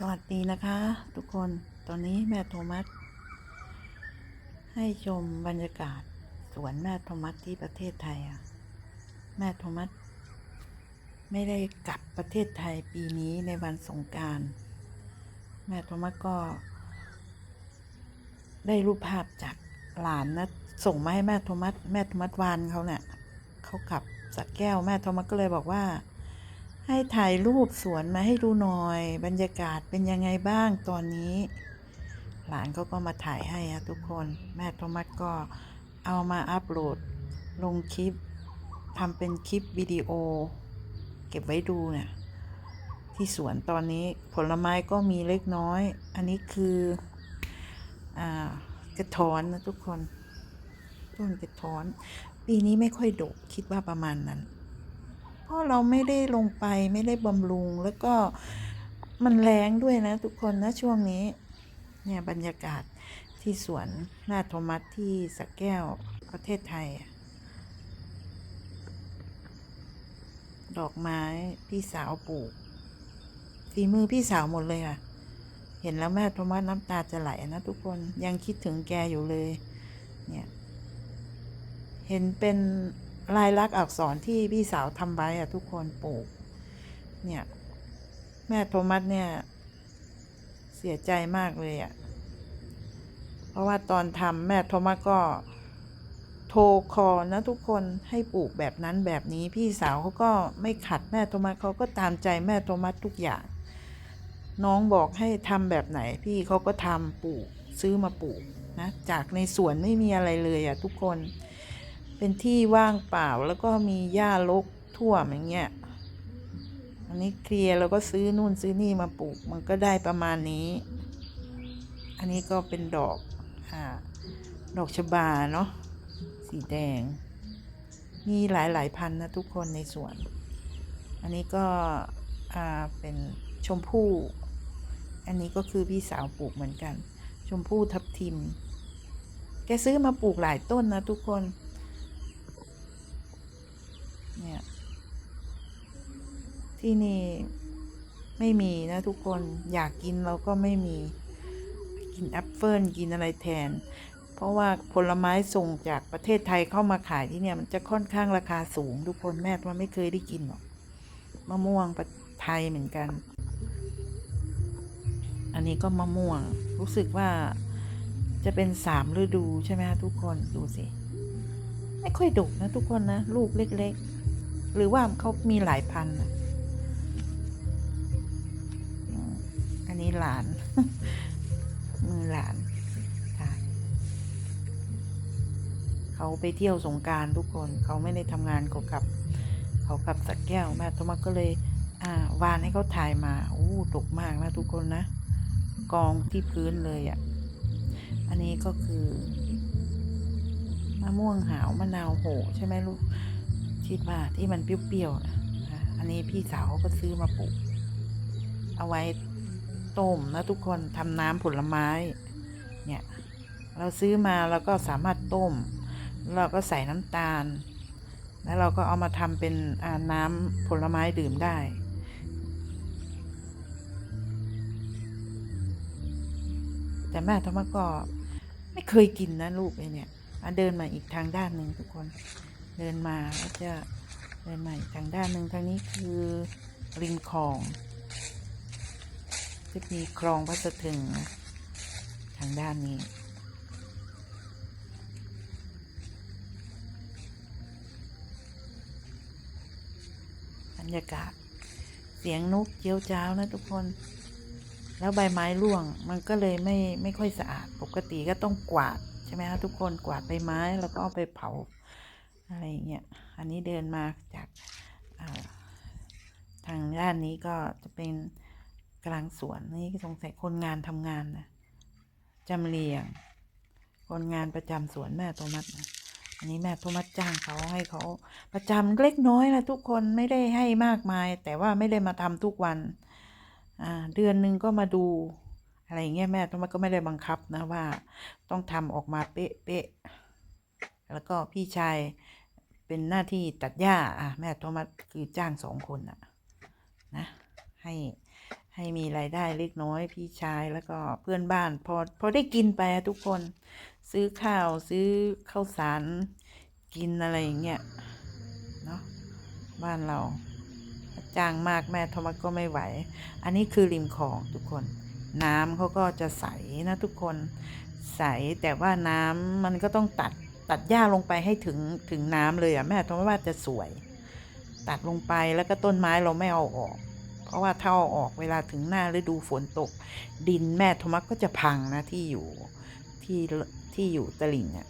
สวัสดีนะคะ ทุกคนตอนนี้แม่โทมัสให้ชมบรรยากาศสวนแม่โทมัสที่ประเทศไทยอะแม่โทมัสไม่ได้กลับประเทศไทยปีนี้ในวันสงการ แม่โทมัสก็ ได้รูปภาพจากหลานนะส่งมาให้แม่โทมัสแม่โทมัสวานเขาเนี่ยเขาขับสักแก้วแม่โทมัสก็เลยบอกว่า ให้ถ่ายรูปสวนมาให้ดูหน่อย บรรยากาศเป็นยังไงบ้างตอนนี้ หลานเขาก็มาถ่ายให้อะทุกคน แม่โทมัสก็เอามาอัปโหลด ลงคลิปทำเป็นคลิปวิดีโอ เก็บไว้ดูเนี่ยที่สวนตอนนี้ผลไม้ก็มีเล็กน้อย อันนี้คืออกระท้อนนะทุกคน ต้นกระท้อน ปีนี้ไม่ค่อยดกคิดว่าประมาณนั้น เพราะเราไม่ได้ลงไปไม่ได้บำรุง แล้วก็มันแรงด้วยนะ ทุกคนนะช่วงนี้ เนี่ยบรรยากาศที่สวนนาโทมัสที่สักแก้วประเทศไทย ดอกไม้พี่สาวปลูกฝีมือพี่สาวหมดเลยค่ะ เห็นแล้วแม่โทมัสน้ำตาจะไหลนะทุกคนยังคิดถึงแกอยู่เลย เนี่ย เห็นเป็น ลายลักษณ์อักษรที่พี่สาวทำไว้อะทุกคนปลูก เนี่ย แม่โทมัสเนี่ย เสียใจมากเลยอะเพราะว่าตอนทำแม่โทมัสก็โทรคอนะทุกคนให้ปลูกแบบนั้นแบบนี้พี่สาวเขาก็ไม่ขัดแม่โทมัสเขาก็ตามใจแม่โทมัสทุกอย่าง น้องบอกให้ทำแบบไหน พี่เขาก็ทำปลูกซื้อมาปลูกนะจากในสวนไม่มีอะไรเลยอะทุกคน เป็นที่ว่างเปล่าแล้วก็มีหญ้ารกทั่วอย่างเงี้ย อันนี้เคลียร์แล้วก็ซื้อนู่นซื้อนี่มาปลูกมันก็ได้ประมาณนี้ อันนี้ก็เป็นดอกอ่าดอกชบาเนาะสีแดง มีหลายหลายพันนะทุกคนในสวน อันนี้ก็อ่าเป็นชมพู่ อันนี้ก็คือพี่สาวปลูกเหมือนกัน ชมพู่ทับทิม แกซื้อมาปลูกหลายต้นนะทุกคน เนี่ย ที่นี่ไม่มีนะทุกคนอยากกินเราก็ไม่มี กินแอปเฟิลกินอะไรแทน เพราะว่าผลไม้ส่งจากประเทศไทยเข้ามาขายที่เนี่ย มันจะค่อนข้างราคาสูง ทุกคนแม่ว่าไม่เคยได้กินหรอกมะม่วงประไทยเหมือนกัน อันนี้ก็มะม่วง รู้สึกว่าจะเป็นสามฤดูใช่ไหมคะทุกคนดูสิ ไม่ค่อยดกนะทุกคนนะ ลูกเล็ก ๆ หรือว่าเขามีหลายพันอันนี้หลาน มือหลานเขาไปเที่ยวสงการทุกคน เขาไม่ได้ทำงานเขากลับ เขากลับสักแก้วแม่โทมัสก็เลย อ่าวานให้เขาถ่ายมาโอ้ดกมากนะทุกคนนะ กองที่พื้นเลยอะ่ะ อันนี้ก็คือมะม่วงหาวมะนาวโหใช่ไหมลูก คิดว่าที่มันเปรี้ยวๆนะอันนี้พี่สาวเขาก็ซื้อมาปลูก เอาไว้ต้มนะทุกคนทำน้ำผลไม้ เนี่ย เราซื้อมาเราก็สามารถต้ม เราก็ใส่น้ำตาล แล้วเราก็เอามาทำเป็นอาน้ำผลไม้ดื่มได้แต่แม่ธรรมก็ไม่เคยกินนะลูกไอเนี่ยเดินมาอีกทางด้านหนึ่งทุกคน เดินมาแล้วจะเดินมาอีกทางด้านหนึ่งทางนี้คือริมคลองจะมีคลองพัสถึงทางด้านนี้บรรยากาศเสียงนกเจียวจ้าวนะทุกคน แล้วใบไม้ร่วงมันก็เลยไม่ไม่ค่อยสะอาด ปกติก็ต้องกวาด ใช่ไหมคะทุกคนกวาดใบไม้แล้วก็เอาไปเผา อะไรเงี้ย อันนี้เดินมาจากาทางด้านนี้ก็จะเป็นกลางสวนนี่สงสัยคนงานทำงานนะจำเรียง คนงานประจำสวนแม่โทมัสนะอันนี้แม่โทมัสจ้างเขาให้เขาประจำเล็กน้อยนะทุกคนไม่ได้ให้มากมาย แต่ว่าไม่ได้มาทำทุกวันเดือนหนึ่งก็มาดูอะไรเงี้ยแม่โทมัสก็ไม่ได้บังคับนะว่า ต้องทำออกมาเป๊ะเป๊ะๆ แล้วก็พี่ชายเป็นหน้าที่ตัดหญ้าอะแม่โทมัสคือจ้างสองคนอะนะให้ให้มีรายได้เล็กน้อยพี่ชายแล้วก็เพื่อนบ้านพอพอได้กินไปอะทุกคนซื้อข้าวซื้อข้าวสารกินอะไรอย่างเงี้ยเนาะบ้านเราจ้างมากแม่โทมัสก็ไม่ไหว อันนี้คือริมคลองทุกคน น้ำเขาก็จะใสนะทุกคนใสแต่ว่าน้ำมันก็ต้องตัด ตัดหญ้าลงไปให้ถึงถึงน้ำเลยอะแม่ทมัสว่าจะสวย ตัดลงไปแล้วก็ต้นไม้เราไม่เอาออก เพราะว่าถ้าเอาออกเวลาถึงหน้าฤดูฝนตก ดินแม่โทมัก็จะพังนะที่อยู่ที่ที่อยู่ตลิ่งอะ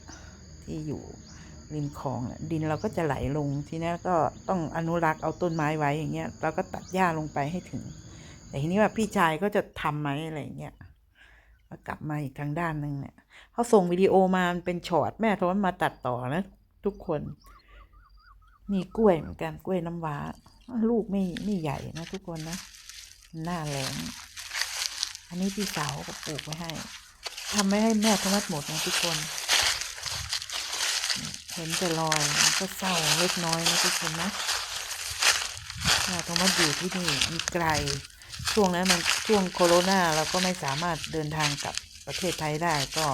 ที่อยู่ริมคลองดินเราก็จะไหลลงทีนี้ก็ต้องอนุรักษ์เอาต้นไม้ไว้อย่างเงี้ยเราก็ตัดหญ้าลงไปให้ถึง แต่ทีนี้ว่าพี่ชายก็จะทำไหมอะไรเงี้ย กลับมาอีกทางด้านหนึ่งเนี่ยเขาส่งวิดีโอมามันเป็นช็อตแม่ทมัสมาตัดต่อนะ ทุกคนมีกล้วยเหมือนกันกล้วยน้ำว้า ลูกไม่ไม่ใหญ่นะ ทุกคนนะหน้าแรงอันนี้พี่สาวก็ปลูกไว้ให้ทำไม่ให้แม่ทมัสหมดนะทุกคนเห็นแต่รอยก็เศร้าเล็กน้อยนะทุกคนนะแม่โทมัสอยู่ที่นี่มีไกล ช่วงนั้นมันช่วงโควิดเราก็ไม่สามารถเดินทางกลับประเทศไทยได้ก็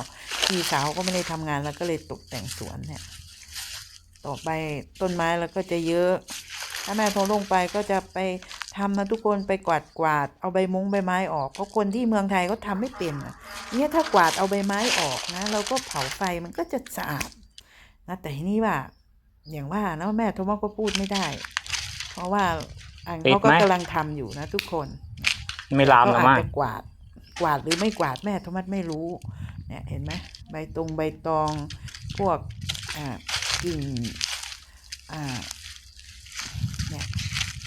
พี่สาวก็ไม่ได้ทำงานแล้วก็เลยตกแต่งสวนเนี่ย ต่อไปต้นไม้เราก็จะเยอะ ถ้าแม่โทรลงไปก็จะไปทำนะทุกคนไปกวาดกวาดเอาใบมุ้งใบไม้ออกเพราะคนที่เมืองไทยเขาทำไม่เป็นอะเนี่ยถ้ากวาดเอาใบไม้ออกนะเราก็เผาไฟมันก็จะสะอาดนะแต่ทีนี้ว่า อย่างว่านะแม่โทรมาก็พูดไม่ได้ เพราะว่าอันติดเขาก็ไหมกำลังทำอยู่นะทุกคน ไม่ลามหรก็ออาจมั้งจะกวาด กวาดหรือไม่กวาดแม่โทมัสไม่รู้ เนี่ยเห็นไหมใบตรงใบตองพวกอ่ากิ่งอ่าเนี่ย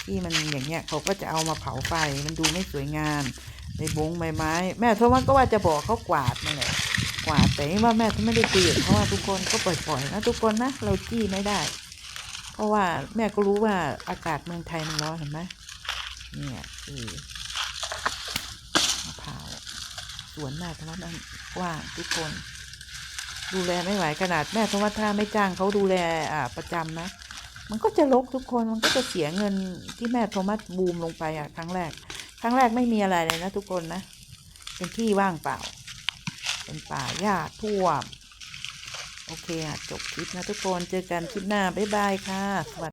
ที่มันอย่างเงี้ยเขาก็จะเอามาเผาไฟมันดูไม่สวยงามใบบงใบไม้ แม่โทมัสก็ว่าจะบอกเขากวาดนั่นแหละกวาดแต่ว่าแม่เขาไม่ได้ตีเพราะว่าทุกคนก็ปล่อยๆนะทุกคนนะเราจี้ไม่ได้ เพราะว่าแม่ก็รู้ว่าอากาศเมืองไทยมันร้อนเห็นไหมเนี่ยคือ มะพร้าวสวนแม่ธวัฒน์นั้นกว้างทุกคน ดูแลไม่ไหวขนาดแม่ธวัฒน์ถ้าไม่จ้างเขาดูแลอ่าประจำนะ มันก็จะลกทุกคนมันก็จะเสียเงินที่แม่โทมัสบูมลงไปอะครั้งแรก ครั้งแรกไม่มีอะไรเลยนะทุกคนนะ เป็นที่ว่างเปล่า เป็นป่าหญ้าท่วม โอเคอะจบคลิปนะทุกคนเจอกันคลิปหน้าบ๊ายบายค่ะสวัสดี